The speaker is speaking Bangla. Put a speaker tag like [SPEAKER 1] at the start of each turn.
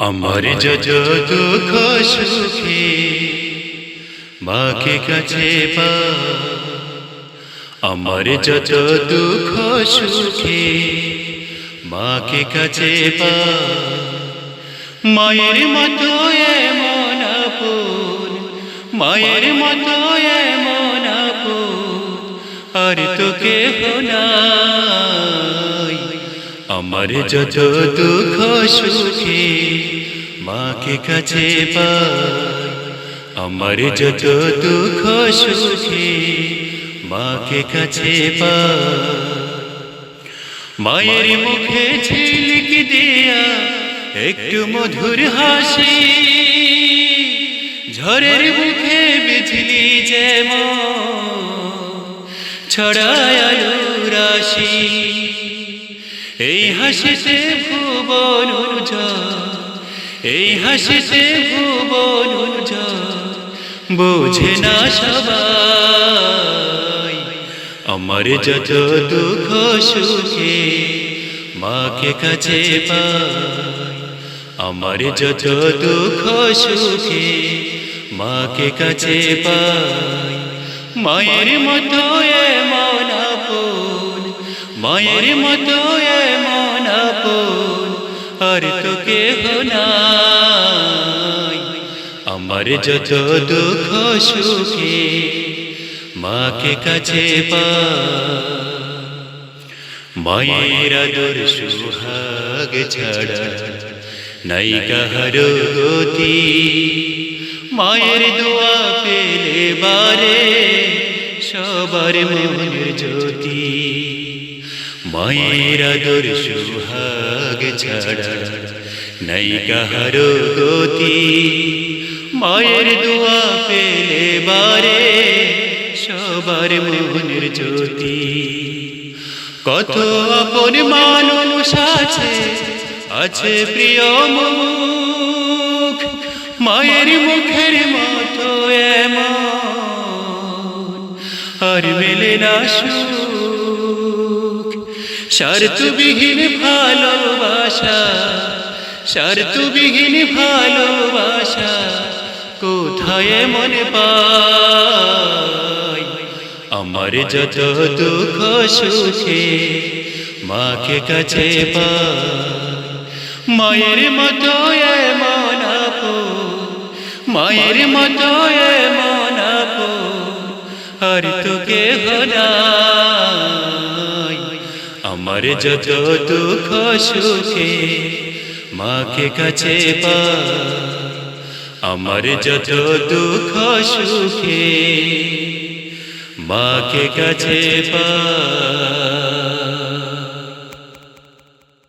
[SPEAKER 1] আমার যত দুঃখ সুখে মাকে কাছে পা আমার যত দুঃখ সুখে মাকে কাছে পা মায়ের মতো এমন আপন মায়ের মতো এমন আপন আর তোকে নাই আমার যত দুঃখ সুখে মাকে কাছে পাই আমার যত দুঃখ সুখে মাকে কাছে পাই। মায়ের মুখে ঝিলিক দিয়া একটু মধুর হাসি ঝড়ের মুখে বিজলি যেমন ছড়ায় রাশি হাসিতে ভুবন এই হাসিতে ভুবন বোঝে না সবাই। আমার যত দুঃখ সুখে মাকে কাছে আমার যত দুঃখ সুখে মাকে কাছে পাই। মায়ের মতো এমন মায়ের মতো এমন আপন, আর তোকে নাই। আমার যত দুঃখ সুখে মাকে কাছে পা। মায়ের আদর সুহাগ ছাড়া নাই কাহার গতি। মায়ের দোয়া পেলে বারে সবার মনের জ্যোতি। মায়ের আদর সুহাগ ছাড়া নাই কাহার গতি মায়ের দোয়া পেলে বারে সবার মনের জ্যোতি। কত আপন মানুষ আছে আছে প্রিয় মুখ, মায়ের মুখের মতো এমন। আর মেলে না সুখ। স্বার্থবিহীন ভালোবাসা স্বার্থবিহীন ভালোবাসা কোথায় মনে পাই আমার যত দুঃখ সুখে মাকে কাছে পাই মায়ের মতো এমন আপন, মায়ের মতো এমন আপন, আর তোকে হরাই আমার যত দুঃখ সুখে মাকে কাছে পা। আমার যত দুঃখ সুখে মাকে কাছে পাই